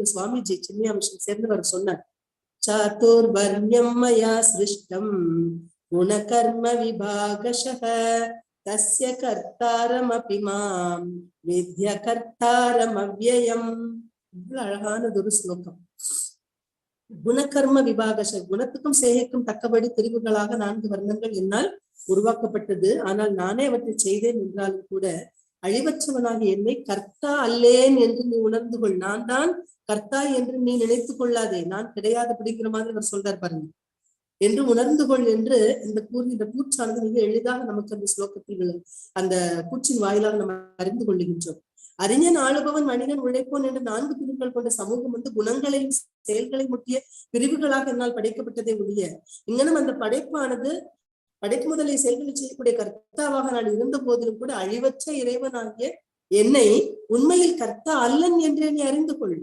இந்த சுவாமிஜி சின்னியாமிஷன் சேர்ந்தவர் சொன்னார். சாத்துர்வர்ணியம் மயா சிருஷ்டம் குணகர்ம விபாகஷக தஸ்ய கர்த்தாரமபி மாம் வித்ய கர்த்தாரம் அவ்வயம் அழகானது ஒரு ஸ்லோகம். குணகர்ம விபாகஷ குணத்துக்கும் சேகைக்கும் தக்கபடி பிரிவுகளாக நான்கு வர்ணங்கள் என்னால் உருவாக்கப்பட்டது. ஆனால் நானே அவற்றை செய்தேன் என்றாலும் கூட அழிவற்றவனாக என்னை கர்த்தா அல்லேன் என்று நீ உணர்ந்து கொள் நான் தான் கர்த்தா என்று நீ நினைத்துக் கொள்ளாதே. நான் கிடையாது பிடிக்கிற மாதிரி அவர் சொல்றார் பாருங்க. என்று உணர்ந்து கொள் என்று இந்த கூறு இந்த கூற்றானது மிக எளிதாக நமக்கு அந்த ஸ்லோகத்தில் அந்த கூற்றின் வாயிலாக நம்ம அறிந்து கொள்ளுகின்றோம். அறிஞன் ஆளுபவன் மனிதன் உழைப்போன் என்ற நான்கு பிரிவுகள் கொண்ட சமூகம் வந்து குணங்களையும் செயல்களை முட்டிய பிரிவுகளாக என்னால் படைக்கப்பட்டதே ஒழிய இங்கனும் அந்த படைப்பானது படைப்பு முதலை செயல்களை செய்யக்கூடிய கர்த்தாவாக நான் இருந்த போதிலும் கூட அழிவற்ற இறைவனாகிய என்னை உண்மையில் கர்த்தா அல்லன் என்றே நீ அறிந்து கொள்.